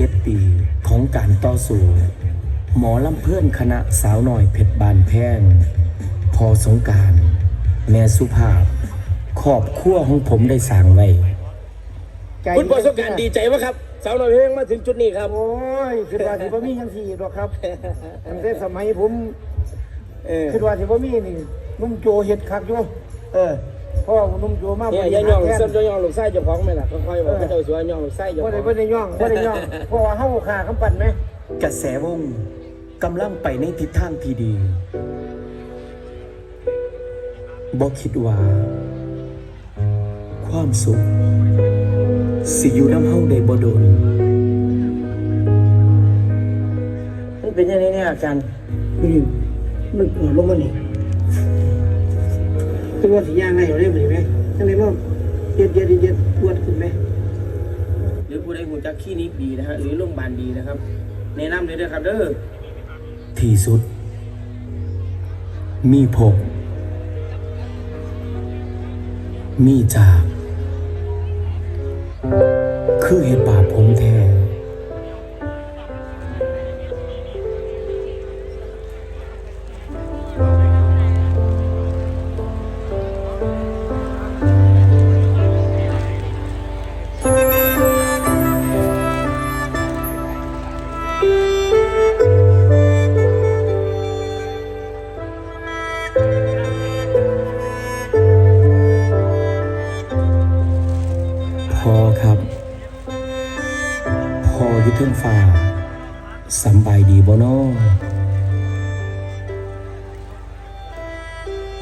41ปีของการต่อสู้หมอลำเพื่อนคณะสาวหน่อยเพชรบานแพงพอสงกราร แม่สุภาพ ขอบขั้วของผมได้สร้างไว้ใจคุณประสบการณ์ดีใจไหมครับ สาวน้อยเพลงมาถึงจุดนี้ครับ โอ้ยคือว่าสิบ่มีจังซี่ดอกครับตั้งแต่สมัยผมเออคือว่าสิบ่มีนี่นุ่มโจเฮ็ดคักอยู่เออ พ่อนุ่มโจมาเนี่ยบริอย่าหารย่องแทนส้นย่องลูกไส้เจ้าของไหมล่ะค่อยๆบอกพระเจ้าสวยย่องลูกไส้เจ้าขบ่องได้บ่ได้ย่องบ่ได้ย่องเพราะว่าเฮาขาคำปั่นไหมกระแสวงกำลังไปในทิศทางที่ดีบอกคิดว่า ความสุข สิอยู่น้ำเฮาได้บ่โดน มันเป็นยังไงเนี่ยอาจารย์นี่มันปวดลงมานี่ คือว่าสิย่างไงอยู่ได้บ่นี่แม่จังได๋บ่เย็ดเย็ดเย็ดปวดขึ้นไหมหรือผู้ใดหูจักขี้นี้ดีนะฮะหรือโรงพยาบาลดีนะครับแนะนำเลยนะครับเด้อที่สุด มีพบมีจาก คือเหตุบา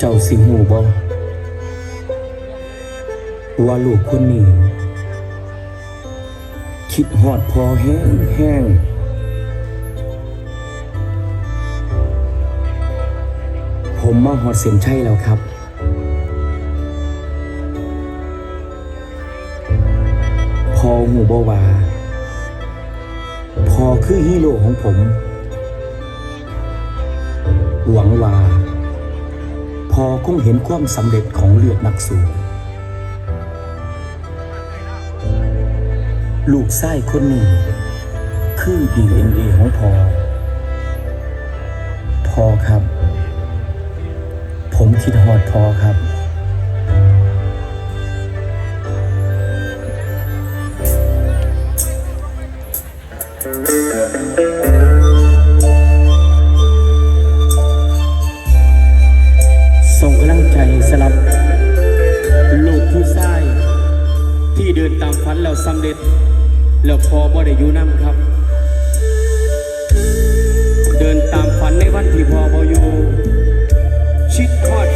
เจ้าสิหูบ่ว่าลูกคนนี้ คิดหอดพอแห้งแห้งผมมาหอดเส้นชัยแล้วครับ พอหูบว่า พอคือฮีโร่ของผม หวังว่า อคงเห็นความสำเร็จของเลือดนักสู้ลูกไส้คนนี้ คือ DNA ของพอพอครับ ผมคิดฮอดพอครับส่ สำเร็จ แล้วพอบ่ได้อยู่นั่งครับ เดินตามฝันในวันที่พอบ่อยู่ ชิดคอด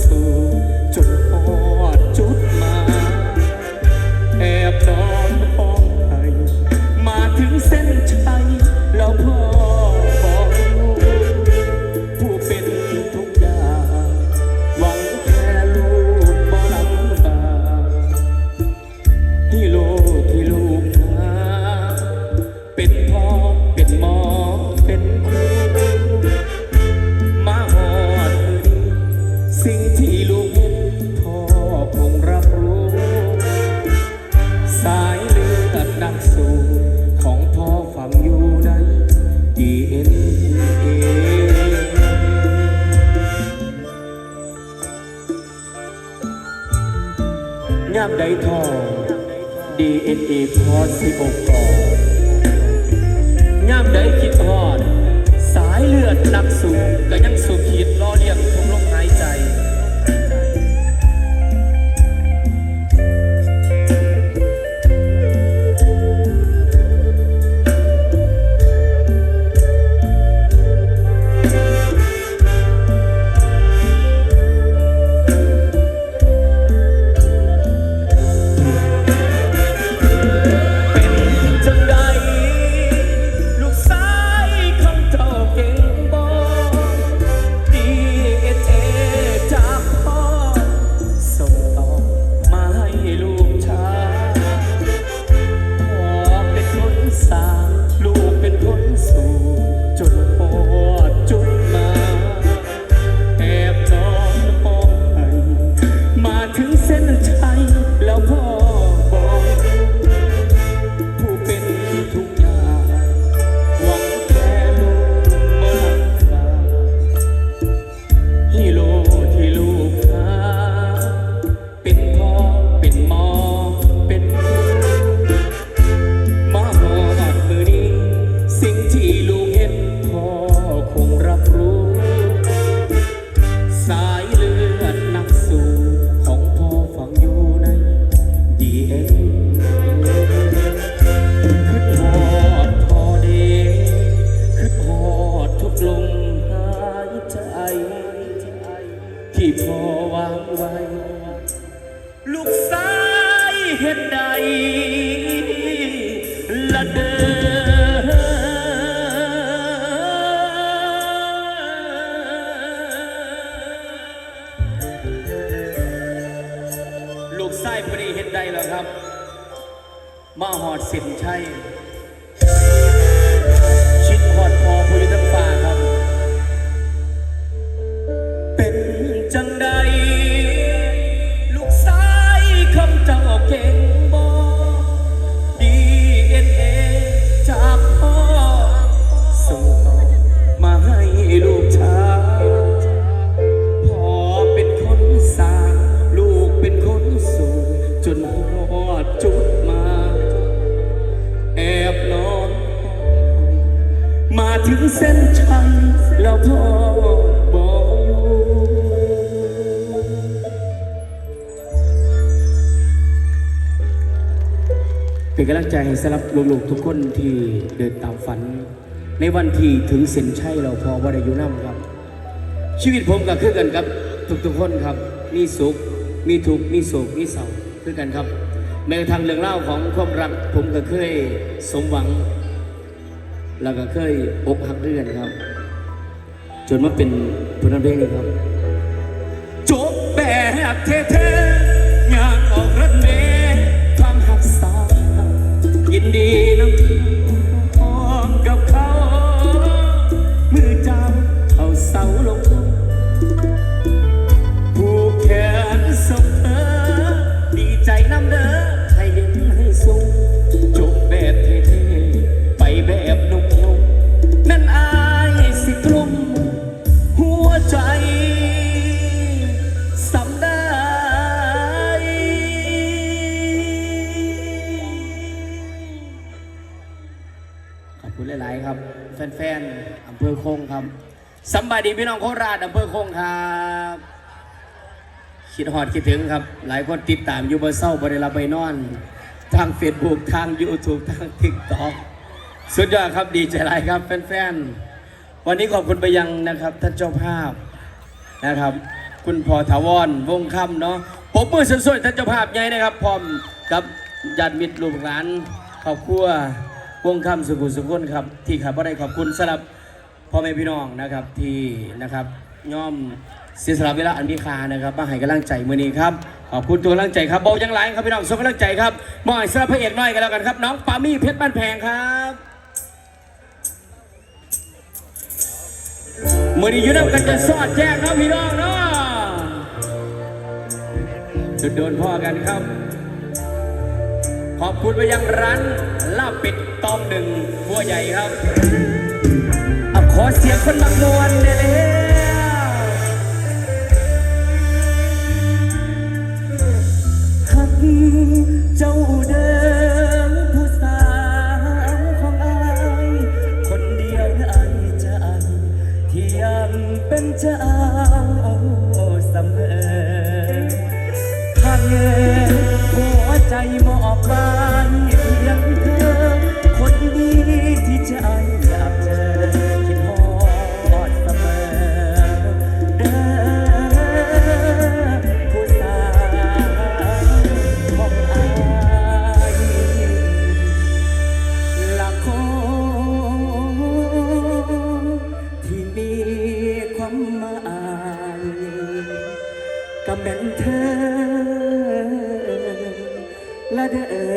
สู่จุด ไส้ปรีเห็นใดแล้วครับ มาหอดสินชัยชิดหอดพอพุทธ เป็นกำลังใจให้สำหรับลูกๆทุกคนที่เดินตามฝัน ในวันที่ถึงเส้นชัยเราพอวรยุน้ำครับ ชีวิตผมก็คือกันครับ ทุกๆคนครับ มีสุข มีทุกข์มีโศกมีเศร้าคือกันครับแม้กระทั่งเรื่องเล่าของความรัก ผมก็เคยสมหวัง แล้วก็เคยอกหักเรื่อนครับ จนมาเป็นผลงานเพลงนี้ครับ จบแบบเท่ๆงาน นดีนะ หลายๆครับ แฟนๆอำเภอคงครับสำบายดีพี่น้องโคราชอำเภอคงครับคิดฮอดคิดถึงครับ หลายคนติดตามอยู่บนเศร้าบริลาไปนอน ทางเฟซบุ๊กทาง YouTube ทางทิกตอกสุดยอดครับดีใจหลายครับแฟนๆวันนี้ขอบคุณไปยังนะครับท่านเจ้าภาพนะครับ คุณพอถาวรวงคำเนาะผมมือสวยๆท่านเจ้าภาพใหญ่นะครับพร้อมกับญาติมิตรลูกหลานครอบครัว วงคำสุขุสุขคนครับ ที่ขับได้ขอบคุณสำหรับพ่อแม่พี่น้องนะครับที่นะครับย่อมเสียสละเวลาอันมีค่านะครับมาให้กำลังใจมือนี้ครับขอบคุณตัวกำลังใจครับเบายังไรครับพี่น้องส่งกำลังใจครับมอบให้สำหรับพระเอกน้อยกันแล้วกันครับ น้องปามี่เพชรบ้านแพงครับมือนี้ยืนกันจะสอดแจ้งเนาะพี่น้องเนาะจุดโดนพ่อกันครับ ขอบคุณไปยังร้าน ลาปิดตอมหนึ่งหัวใหญ่ครับเอาขอเสียงคนบักนวลเด้แล้วหักเจ้าเดิมผู้สาวของอายคนเดียวที่อายจะอันที่ยังเป็นเจ้าเสมอหักหัวใจหมอบมา นั้นเธอและเธอ